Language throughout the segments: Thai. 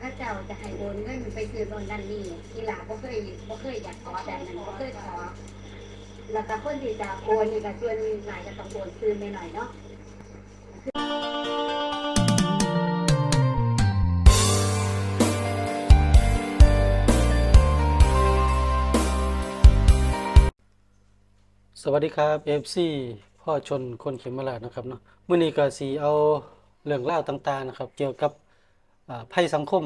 ข้าเจ้าจะให้โอนเงินไปซื้อโน่นนั่นนี่ทีหลาบ่เคยบ่เคยอยากขอแบบนั้นบ่เคยขอแล้วก็คนที่จะโอนนี่ก็ส่วนหลายจะต้องโอนซื้อไปหน่อยเนาะสวัสดีครับ FC พ่อชนคนเข็มราชนะครับเนาะมื้อนี้ก็สิเอาเรื่องราต่างๆนะครับ เกี่ยวกับ ภัยสังคม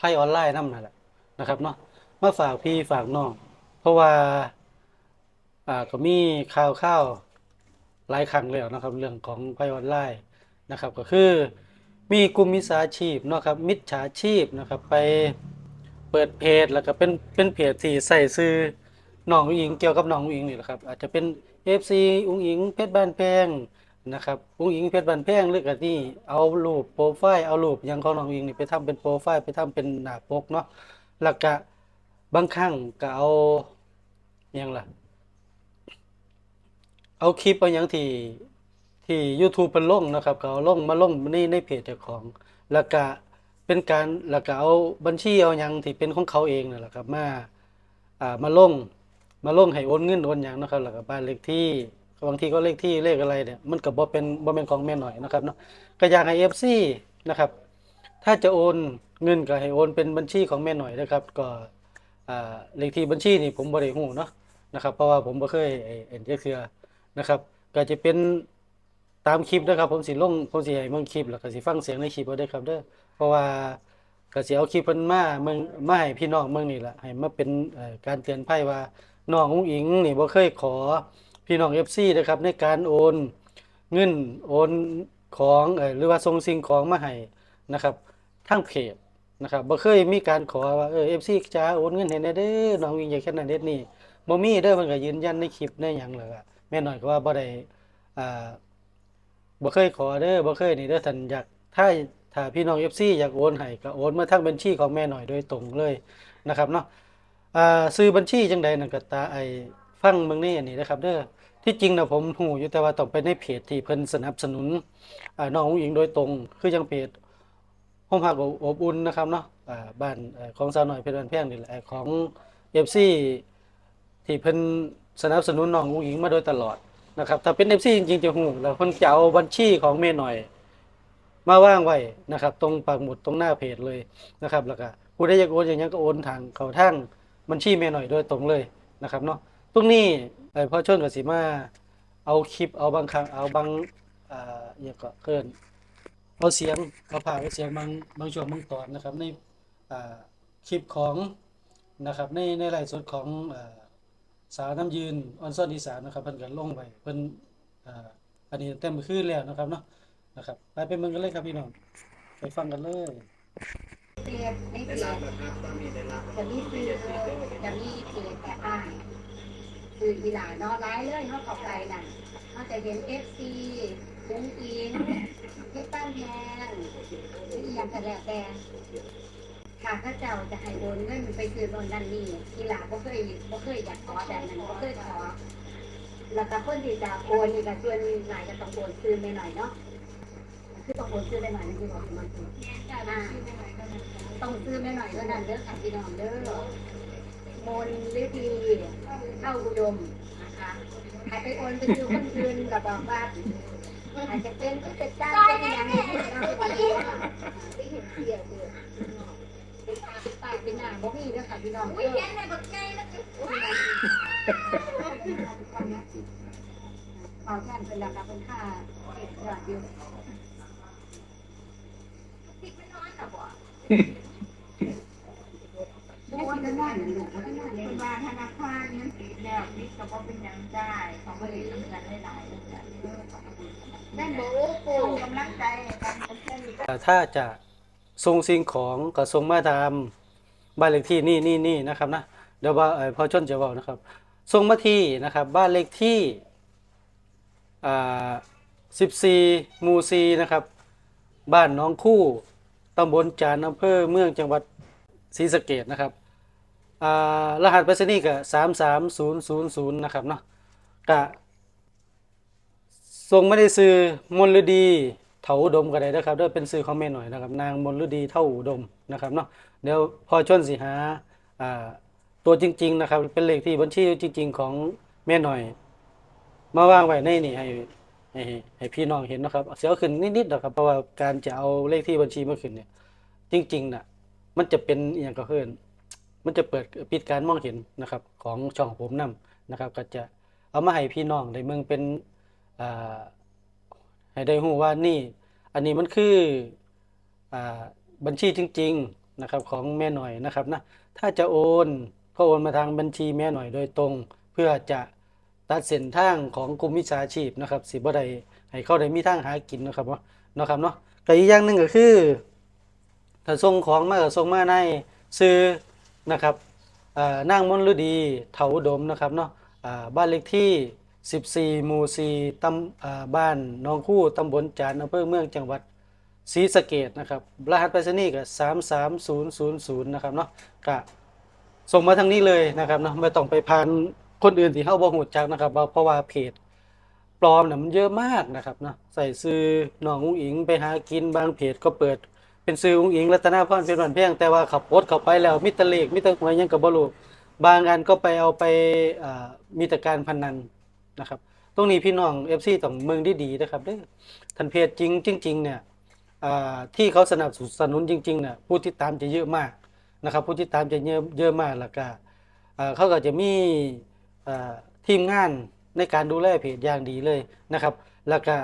ภัยออนไลน์นั่นแหละนะครับเนาะมาฝากพี่ฝากน้องเพราะว่าก็มีข่าวข่าวหลายครั้งแล้วนะครับ เรื่องของภัยออนไลน์นะครับ ก็คือมีกลุ่มมิจฉาชีพนะครับ มิจฉาชีพนะครับไปเปิดเพจแล้วก็เป็นเป็นเพจที่ใส่ซื้อน้องอุ้งอิงเกี่ยวกับน้องอุ้งอิงนี่แหละครับอาจจะเป็น FC อุ้งอิงเพชรบ้านแพง นะครับอุ้งอิงเพชรบ้านแพงหรือก็นี่เอารูปโปรไฟล์เอารูปยังของน้องอิงนี่ไปทำเป็นโปรไฟล์ไปทำเป็นหน้าปกเนาะแล้วก็บางครั้งก็เอายังล่ะ เอาคลิปเอาหยังที่ที่ YouTube เป็นลงนะครับเอาลงมาลงในในเพจเจ้าของ แล้วก็เป็นการแล้วก็เอาบัญชีเอาหยังที่เป็นของเขาเองนั่นแหละครับมาอ่ามาลงมาลงให้โอนเงินโอนหยังนะครับแล้วก็บ้านเลขที่ บางทีก็เลขที่เลขอะไรเนี่ยมันก็บ่เป็นบ่เป็นของแม่หน่อยนะครับเนาะก็อยากให้ FC นะครับ ถ้าจะโอนเงินก็ให้โอนเป็นบัญชีของแม่หน่อยนะครับ ก็อ่าเลขที่บัญชีนี่ผมบ่ได้ฮู้เนาะนะครับ เพราะว่าผมบ่เคยเอ็นจักเทื่อนะครับ ก็จะเป็นตามคลิปนะครับ ผมสิลงผมสิให้เบิ่งคลิปแล้วก็สิฟังเสียงในคลิปเอาเด้ครับเด้อเพราะว่าก็สิเอาคลิปเพิ่นมาเมืองมาให้พี่น้องเมืองนี่แหละให้มาเป็นการเตือนภัยว่าน้องอุ้งอิงนี่บ่เคยขอ พี่น้อง FC นะครับในการโอนเงินโอนของเออหรือว่าส่งสิ่งของมาให้นะครับทางเพจนะครับบ่เคยมีการขอว่าเออ FC จ๋าโอนเงินให้แหน่เด้อน้องอุ้งอิงอยากแค่นั้นเด็ดนี่บ่มีเด้อมันก็ยืนยันในคลิปในหยังเลยว่าแม่น้อยก็ว่าบ่ได้อ่าบ่เคยขอเด้อบ่เคยนี่เด้อท่านอยากถ้าถ้าพี่น้อง FC อยากโอนให้ก็โอนมาทางบัญชีของแม่หน้อยโดยตรงเลยนะครับเนาะอ่าซื้อบัญชีจังใดนั่นก็ตาไอ้ฟังเมืองนี้อันนี้นะครับเด้อ ที่จริงนะผมหูอยู่แต่ว่าต้องไปในเพจที่เพิ่นสนับสนุนน้องอุ๋งอิงโดยตรง คือจังเพจห้องพักอบอุ่นนะครับเนาะบ้านของสาวหน้อยเพชรบ้านแพงนี่แหละของ FC ที่เพิ่นสนับสนุนน้องอุ๋งอิงมาโดยตลอดนะครับถ้าเป็น FC จริงๆจะหูแล้วเพิ่นจะเอาบัญชีของแม่หน่อย มาว่างไว้นะครับ ตรงปักหมุดตรงหน้าเพจเลยนะครับ แล้วก็ผู้ใดอยากโอนอย่างนี้ก็โอนทางเขาทางบัญชีแม่หน่อยโดยตรงเลยนะครับเนาะ ตรงนี้ไอ้พ่อชนกับสีมาเอาคลิปเอาบางครั้งเอาบางอ่าอย่างก็เกินเอาเสียงเอาผ่าเอาเสียงบางบางช่วงบางตอนนะครับ ในอ่าคลิปของนะครับในในไลฟ์สดของอ่าสาวน้ำยืนออนซอนอีสานนะครับเพิ่นก็ลงไปเพิ่นอ่าอันนี้เต็มมือขึ้นแล้วนะครับเนาะนะครับไปเป็นเมืองกันเลยครับพี่น้องไปฟังกันเลยเรียนในเพจจะมีซื้อจะมีเพจแต่อ้าย คืออีหลาเนาะร้ายเลยเนาข้าไปนั่นเขาจะเห็น FC อุ้งอิงเพชรบ้านแพงหรืออหย่างก็แล้วแต่ค่ะข้าเจ้าจะให้โอนเงินไปซื้อโน่นนั่นนี่ทีหลาบ่เคยบ่เคยอยากขอแบบนั้นบ่เคยขอแล้วก็คนที่จะโอนนี่ก็ส่วนหลายจะต้องโอนซื้อไปหน่อยเนาะคือต้องโอนซื้อไปหน่อยนั่คือบอกมันคืออ่าต้องซื้อไปหน่อยเท่านั้นเด้อค่ะพี่น้องเด้อ มนฤดีเข้าอุดมนะคะใครไปโอนไปซื้อคนอื่นก็บอกว่าอาจจะเป็นผู้จัดการเป็นอย่างนี้เราไปดูไม่เห็นเสียเลยเป็นตาเป็นตาเป็นหน้าบ่มีเด้อค่ะพี่น้องเด้อเอาแทนเป็นราคาเป็นค่าเก็บยอดอยู่แม่ที่นั่น หนูก็นั่นเลยเป็นว่าธนาคารมันปิดแล้วนี่ก็บ่เป็นหยังได้เขาก็เลยทำกันหลายๆแล้วกันแม่โบโกส่งกำลังใจกันเป็นแค่นี้อ่าถ้าจะส่งสิ่งของก็ส่งมาตามบ้านเลขที่นี่นี่นี่นะครับนะเดี๋ยวว่าเอ่อพอชนจะบอกนะครับส่งมาที่นะครับ บ้านเลขที่อ่า14หมู่4นะครับ บ้านหน้องคู่ตำบลจานอำเภอเมืองจังหวัดศรีสะเกษนะครับ รหัสไปรษณีย์ก็33000นย์นะครับเนาะกะส่งไม่ได้ซื้อมลฤดีเท่าอุดมก็ได้นะครับด้วยเป็นซื้อของแม่หน่อยนะครับ นางมนฤดีเท่าอุดมนะครับเนาะเดี๋ยวพอชนสิหาอ่าตัวจริง ๆ นะครับ เป็นเลขที่บัญชีจริง ๆ ของแม่หน่อย มาวางไว้ในนี่ให้ให้ให้พี่น้องเห็นนะครับเสียวขึ้นนิดๆนะครับเพราะว่าการจะเอาเลขที่บัญชีมาขึ้นเนี่ย จริงๆน่ะมันจะเป็นอย่างก็เพิ่น มันจะเปิดปิดการมองเห็นนะครับของช่องผมนํนะครับ ก็จะเอามาให้พี่น้องได้เมืองเป็นให้ได้รู้ว่านี่ อันนี้มันคืออบัญชีจริง ๆนะครับของแม่หน่อยนะครับนะถ้าจะโอนก็โอนมาทางบัญชีแม่หน่อยโดยตรง เพื่อจะตัดเส้นทางของกลุ่มวิชาชีพนะครับสิบ่ได้ให้เข้าได้มีทางหากินนะครับเนาะนะครับเนาะก็อีกอย่างหนึ่งก็คือถ้าส่งของมาก็ส่งมาในซื้อ นะครับอ่านางมนฤดีเถาอุดมนะครับเนาะบ้านเลขที่ 14 หมู่ 4ตำบ้านหนองคู่ตำบลจานอำเภอเมืองจังหวัดศรีสะเกษนะครับรหัสไปรษณีย์ก็33000นะครับเนาะก็ส่งมาทางนี้เลยนะครับเนาะไม่ต้องไปผ่านคนอื่นที่เฮาบ่ฮู้จักนะครับเพราะว่าเพจปลอมเนี่ยมันเยอะมากนะครับเนาะใส่ซื้อน้องอุ้งอิงไปหากินบางเพจก็เปิด เป็นซื้ออุ้งอิงรัตนาพรเป็นวันเพียงแต่ว่าขับรถเข้าไปแล้วมิตรเลขมิตรหวยยังกับบรูบางอันก็ไปเอาไปมีแต่การพนันนะครับ ตรงนี้พี่น้อง FC ต้องเมืองดีๆนะครับเด้อทันเพจจริงจริง ๆ เนี่ยที่เขาสนับสนุนจริงๆเนี่ยผู้ติดตามจะเยอะมากนะครับ ผู้ติดตามจะเยอะเยอะมากแล้วก็เขาก็จะมีทีมงานในการดูแลเพจอย่างดีเลยนะครับ แล้วก็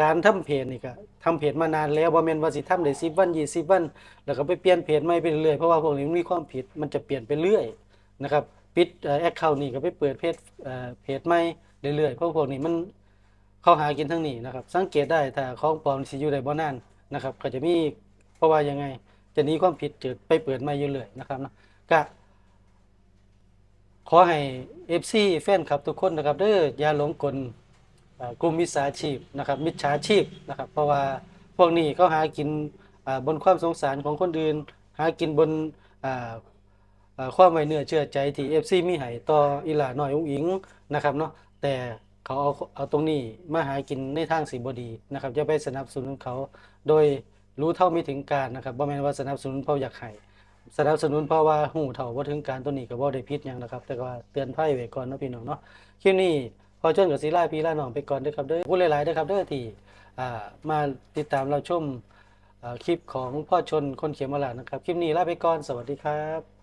การทำเพจนี่ก็ทำเพจมานานแล้วบ่แม่นว่าสิทำได้10วัน20วัน แล้วก็ไปเปลี่ยนเพจใหม่ไปเรื่อยเพราะว่าพวกนี้มันมีความผิดมันจะเปลี่ยนไปเรื่อยนะครับปิดแอคเคาท์นี่ก็ไปเปิดเพจเอ่อเพจใหม่เรื่อยๆเพราะพวกนี้มันเข้าหากินทั้งนี้นะครับ สังเกตได้ถ้าของปลอมสิอยู่ได้บ่นานนะครับก็จะมีเพราะว่ายังไง จะหนีความผิดเกิดไปเปิดใหม่อยู่เรื่อยนะครับเนาะก็ขอให้ FC แฟนคลับทุกคนนะครับเด้ออย่าหลงกล กลุ่มมิจฉาชีพนะครับมิจฉาชีพนะครับ เพราะว่าพวกนี้เขาหากินบนความสงสารของคนอื่น หากินบนความไว้เนื้อเชื่อใจที่ FC มีให้ต่ออีหลาน้อยอุ้งอิงนะครับเนาะแต่เขาเอาเอาตรงนี้มาหากินในทางสีบดีนะครับจะไปสนับสนุนเขาโดยรู้เท่าไม่ถึงการนะครับบ่แม่นว่าสนับสนุนเพราะอยากให้สนับสนุนเพราะว่าหูเถ่าว่าถึงการตัวนี้ก็บ่ได้พิษยังนะครับ แต่ก็ว่าเตือนภัยไว้ก่อนเนาะพี่น้องเนาะคลิปนี้ พอจนกับศิลาพี่ลาน้องไปก่อนด้อครับเด้อพูดหลายๆด้อครับเด้อที่มาติดตามเราชมคลิปของพ่อชนคนเขียนมาลานะครับ คลิปนี้ลาไปก่อนสวัสดีครับ